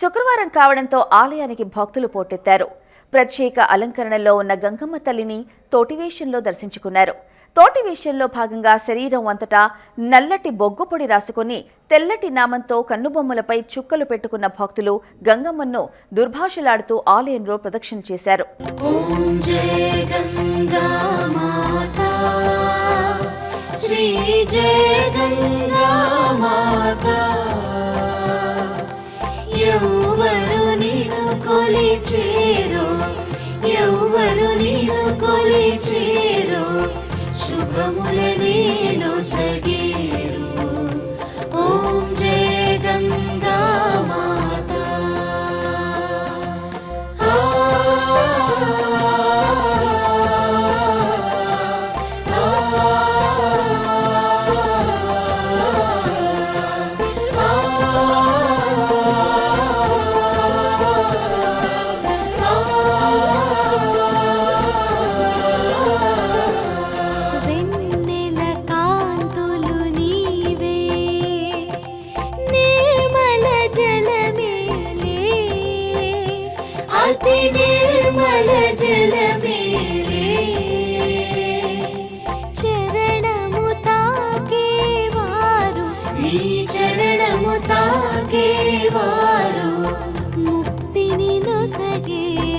శుక్రవారం కావడంతో ఆలయానికి భక్తులు పోటెత్తారు. ప్రత్యేక అలంకరణలో ఉన్న గంగమ్మ తల్లిని తోటివేషంలో దర్శించుకున్నారు. తోటివేషంలో భాగంగా శరీరం అంతటా నల్లటి బొగ్గుపొడి రాసుకుని తెల్లటి నామంతో కన్నుబొమ్మలపై చుక్కలు పెట్టుకున్న భక్తులు గంగమ్మను దుర్భాషలాడుతూ ఆలయంలో ప్రదక్షిణ చేశారు. శ్రీ జయ గంగా మాతా. కొలిచేరు ఎవ్వరు నిన్ను కొలిచేరు శుభముల నేను సగి ज्योति निर्मल जल मेरे चरणमुताके वारु नी चरणमुताके वारु मुक्तिनि नोसगे